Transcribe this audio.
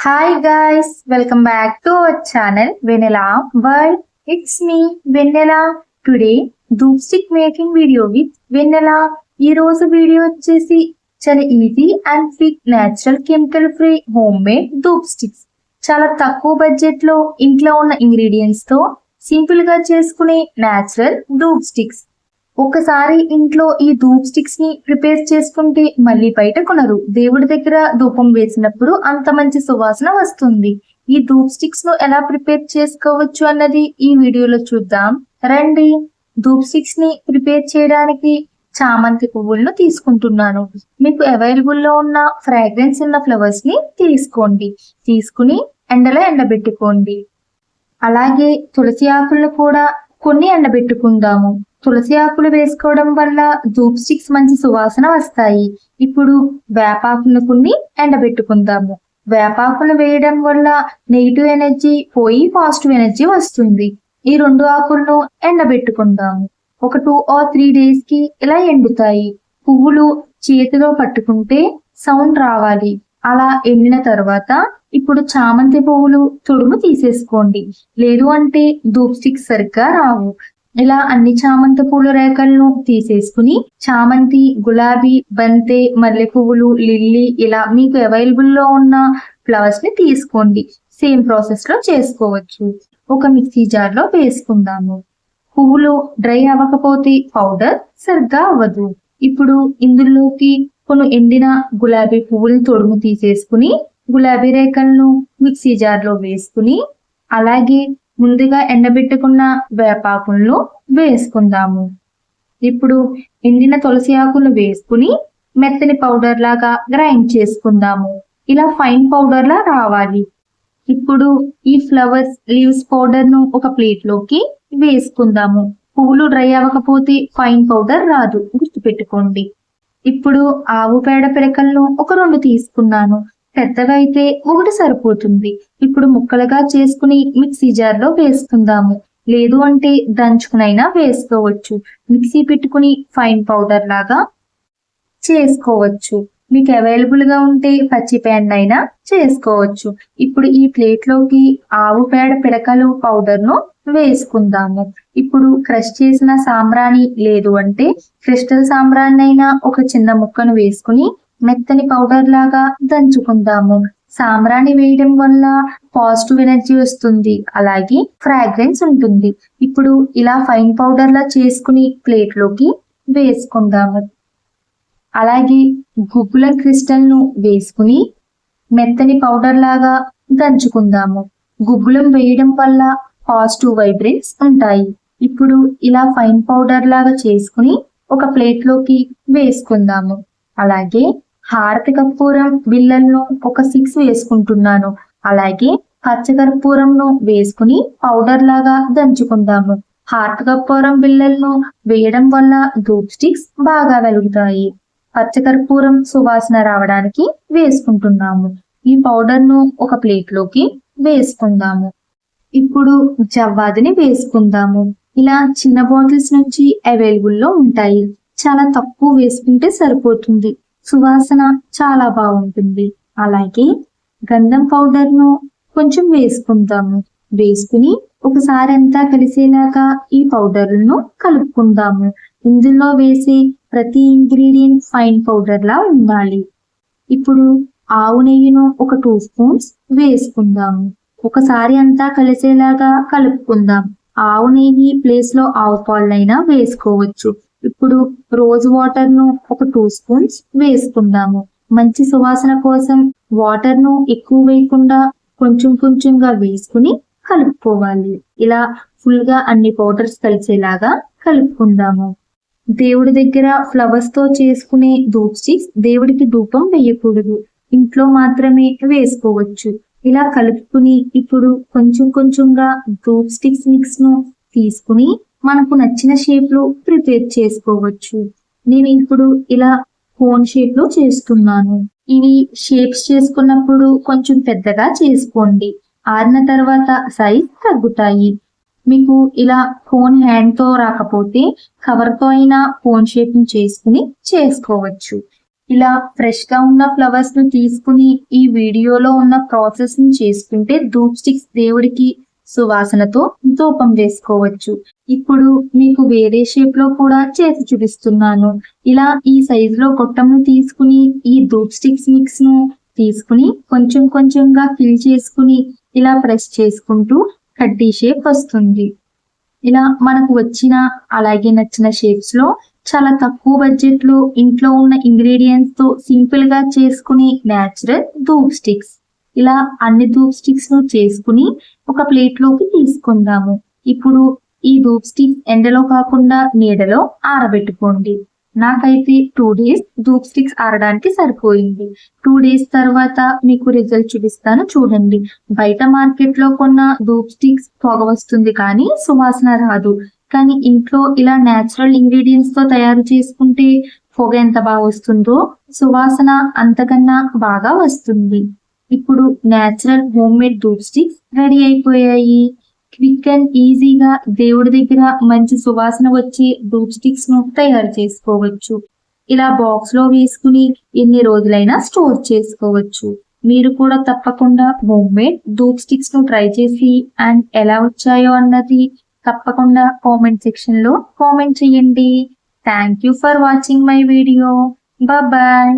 Hi guys welcome back to our channel Vennela world it's me Vennela today dhoop stick making video with Vennela ఈ రోజు video వచ్చేసి చాలా easy and quick natural chemical free homemade dhoop sticks చాలా తక్కువ బడ్జెట్లో ఇంట్లో ఉన్న ఇంగ్రీడియంట్స్తో సింపుల్గా చేసుకునే న్యాచురల్ ధూప్ స్టిక్స్ ఒకసారి ఇంట్లో ఈ ధూప్ స్టిక్స్ని ప్రిపేర్ చేసుకుంటే మళ్ళీ బయట కొనరు. దేవుడి దగ్గర ధూపం వేసినప్పుడు అంత మంచి సువాసన వస్తుంది. ఈ ధూప్ స్టిక్స్ను ఎలా ప్రిపేర్ చేసుకోవచ్చు అన్నది ఈ వీడియోలో చూద్దాం. రండి. ధూప్ స్టిక్స్ని ప్రిపేర్ చేయడానికి చామంతి పువ్వులను తీసుకుంటున్నాను. మీకు అవైలబుల్లో ఉన్న ఫ్రాగ్రెన్స్ ఉన్న ఫ్లవర్స్ని తీసుకోండి. తీసుకుని ఎండలో ఎండబెట్టుకోండి. అలాగే తులసి ఆకులను కూడా కొన్ని ఎండబెట్టుకుందాము. తులసి ఆకులు వేసుకోవడం వల్ల ధూప్ స్టిక్స్ మంచి సువాసన వస్తాయి. ఇప్పుడు వేపాకులను కొన్ని ఎండబెట్టుకుందాము. వేపాకులు వేయడం వల్ల నెగిటివ్ ఎనర్జీ పోయి పాజిటివ్ ఎనర్జీ వస్తుంది. ఈ రెండు ఆకులను ఎండబెట్టుకుందాము. ఒక టూ ఆర్ త్రీ డేస్కి ఇలా ఎండుతాయి. పువ్వులు చేతిలో పట్టుకుంటే సౌండ్ రావాలి. అలా ఎండిన తర్వాత ఇప్పుడు చామంతి పువ్వులు తుడుము తీసేసుకోండి. లేదు అంటే ధూప్ స్టిక్స్ సరిగ్గా రావు. ఇలా అన్ని చామంతి పూల రేఖలను తీసేసుకుని చామంతి గులాబీ బంతి మల్లె పువ్వులు లిల్లీ ఇలా మీకు అవైలబుల్లో ఉన్న ఫ్లవర్స్ని తీసుకోండి. సేమ్ ప్రాసెస్లో చేసుకోవచ్చు. ఒక మిక్సీ జార్లో వేసుకుందాము. పువ్వులు డ్రై అవ్వకపోతే పౌడర్ సరిగ్గా అవ్వదు. ఇప్పుడు ఇందులోకి కొన్ని ఎండిన గులాబీ పువ్వులను తొడుము తీసేసుకుని గులాబీ రేఖలను మిక్సీ జార్లో వేసుకుని అలాగే ముందుగా ఎండబెట్టుకున్న వేపాకులను వేసుకుందాము. ఇప్పుడు ఎండిన తులసి ఆకులు వేసుకుని మెత్తని పౌడర్ లాగా గ్రైండ్ చేసుకుందాము. ఇలా ఫైన్ పౌడర్ లా రావాలి. ఇప్పుడు ఈ ఫ్లవర్స్ లీవ్స్ పౌడర్ను ఒక ప్లేట్లోకి వేసుకుందాము. పువ్వులు డ్రై అవ్వకపోతే ఫైన్ పౌడర్ రాదు. గుర్తుపెట్టుకోండి. ఇప్పుడు ఆవు పేడ పిడకలను ఒక రెండు తీసుకున్నాను. పెద్దవైతే ఒకటి సరిపోతుంది. ఇప్పుడు ముక్కలుగా చేసుకుని మిక్సీ జార్లో వేసుకుందాము. లేదు అంటే దంచుకునైనా వేసుకోవచ్చు. మిక్సీ పెట్టుకుని ఫైన్ పౌడర్ లాగా చేసుకోవచ్చు. మీకు అవైలబుల్గా ఉంటే పచ్చి ప్యాన్ అయినా చేసుకోవచ్చు. ఇప్పుడు ఈ ప్లేట్లోకి ఆవు పేడ పిడకలు పౌడర్ను వేసుకుందాము. ఇప్పుడు క్రష్ చేసిన సాంబ్రాణి లేదు అంటే క్రిస్టల్ సాంబ్రాణి అయినా ఒక చిన్న ముక్కను వేసుకుని మెత్తని పౌడర్ లాగా దంచుకుందాము. సాంబ్రాణి వేయడం వల్ల పాజిటివ్ ఎనర్జీ వస్తుంది. అలాగే ఫ్రాగ్రెన్స్ ఉంటుంది. ఇప్పుడు ఇలా ఫైన్ పౌడర్ లా చేసుకుని ప్లేట్లోకి వేసుకుందాము. అలాగే గుగ్గుల క్రిస్టల్ను వేసుకుని మెత్తని పౌడర్ లాగా దంచుకుందాము. గుగ్గులం వేయడం వల్ల పాజిటివ్ వైబ్రెన్స్ ఉంటాయి. ఇప్పుడు ఇలా ఫైన్ పౌడర్ లాగా చేసుకుని ఒక ప్లేట్లోకి వేసుకుందాము. అలాగే హారతి కర్పూరం బిళ్ళలను ఒక సిక్స్ వేసుకుంటున్నాను. అలాగే పచ్చకర్పూరంను వేసుకుని పౌడర్ లాగా దంచుకుందాము. హార్ట్ కర్పూరం బిళ్ళలను వేయడం వల్ల ధూప్ స్టిక్స్ బాగా వెలుగుతాయి. పచ్చకర్పూరం సువాసన రావడానికి వేసుకుంటున్నాము. ఈ పౌడర్ను ఒక ప్లేట్లోకి వేసుకుందాము. ఇప్పుడు జవ్వాదిని వేసుకుందాము. ఇలా చిన్న బాటిల్స్ నుంచి అవైలబుల్లో ఉంటాయి. చాలా తక్కువ వేసుకుంటే సరిపోతుంది. సువాసన చాలా బాగుంటుంది. అలాగే గంధం పౌడర్ను కొంచెం వేసుకుందాము. వేసుకుని ఒకసారి అంతా కలిసేలాగా ఈ పౌడర్లను కలుపుకుందాము. ఇందులో వేసే ప్రతి ఇంగ్రీడియంట్ ఫైన్ పౌడర్ లా ఉండాలి. ఇప్పుడు ఆవు నెయ్యిను ఒక టూ స్పూన్స్ వేసుకుందాము. ఒకసారి అంతా కలిసేలాగా కలుపుకుందాం. ఆవు నెయ్యి ప్లేస్లో ఆవు పాలనైనా వేసుకోవచ్చు. ఇప్పుడు రోజ్ వాటర్ను ఒక టూ స్పూన్స్ వేసుకుందాము. మంచి సువాసన కోసం వాటర్ను ఎక్కువ వేయకుండా కొంచెం కొంచెంగా వేసుకుని కలుపుకోవాలి. ఇలా ఫుల్గా అన్ని పౌడర్స్ కలిసేలాగా కలుపుకుందాము. దేవుడి దగ్గర ఫ్లవర్స్తో చేసుకునే ధూప్ స్టిక్స్ దేవుడికి ధూపం వేయకూడదు. ఇంట్లో మాత్రమే వేసుకోవచ్చు. ఇలా కలుపుకుని ఇప్పుడు కొంచెం కొంచెంగా ధూప్ స్టిక్స్ మిక్స్ను తీసుకుని మనకు నచ్చిన షేప్లో ప్రిపేర్ చేసుకోవచ్చు. నేను ఇప్పుడు ఇలా కోన్ షేప్లో చేస్తున్నాను. ఇవి షేప్స్ చేసుకున్నప్పుడు కొంచెం పెద్దగా చేసుకోండి. ఆరిన తర్వాత సైజ్ తగ్గుతాయి. మీకు ఇలా ఫోన్ హ్యాండ్తో రాకపోతే కవర్తో అయినా ఫోన్ షేప్ని చేసుకుని చేసుకోవచ్చు. ఇలా ఫ్రెష్గా ఉన్న ఫ్లవర్స్ను తీసుకుని ఈ వీడియోలో ఉన్న ప్రాసెస్ని చేసుకుంటే ధూప్ స్టిక్స్ దేవుడికి సువాసనతో ధూపం వేసుకోవచ్చు. ఇప్పుడు మీకు వేరే షేప్లో కూడా చేసి చూపిస్తున్నాను. ఇలా ఈ సైజ్లో గొట్టంను తీసుకుని ఈ ధూప్ స్టిక్స్ మిక్స్ను తీసుకుని కొంచెం కొంచెంగా ఫిల్ చేసుకుని ఇలా ప్రెస్ చేసుకుంటూ కడ్డీ షేప్ వస్తుంది. ఇలా మనకు వచ్చిన అలాగే నచ్చిన షేప్స్లో చాలా తక్కువ బడ్జెట్లో ఇంట్లో ఉన్న ఇంగ్రీడియంట్స్తో సింపుల్గా చేసుకుని నేచురల్ ధూప్ స్టిక్స్ ఇలా అన్ని ధూప్ స్టిక్స్ను చేసుకుని ఒక ప్లేట్లోకి తీసుకుందాము. ఇప్పుడు ఈ ధూప్ స్టిక్స్ ఎండలో కాకుండా నీడలో ఆరబెట్టుకోండి. నాకైతే టూ డేస్ ధూప్ స్టిక్స్ ఆరడానికి సరిపోయింది. టూ డేస్ తర్వాత మీకు రిజల్ట్ చూపిస్తాను చూడండి. బయట మార్కెట్లో కొన్న ధూప్ స్టిక్స్ పొగ వస్తుంది కానీ సువాసన రాదు. కానీ ఇంట్లో ఇలా నేచురల్ ఇంగ్రీడియంట్స్తో తయారు చేసుకుంటే పొగ ఎంత బాగా వస్తుందో సువాసన అంతకన్నా బాగా వస్తుంది. ఇప్పుడు natural homemade dhoop sticks ready అయిపోయాయి క్విక్ అండ్ ఈజీగా దేవుడి దగ్గర మంచి సువాసన వచ్చి ధూప్ స్టిక్స్ను తయారు చేసుకోవచ్చు. ఇలా బాక్స్లో వేసుకుని ఎన్ని రోజులైనా స్టోర్ చేసుకోవచ్చు. మీరు కూడా తప్పకుండా హోమ్ మేడ్ ధూప్ స్టిక్స్ను ట్రై చేసి అండ్ ఎలా వచ్చాయో అన్నది తప్పకుండా కామెంట్ సెక్షన్లో కామెంట్ చేయండి. Thank you for watching my video bye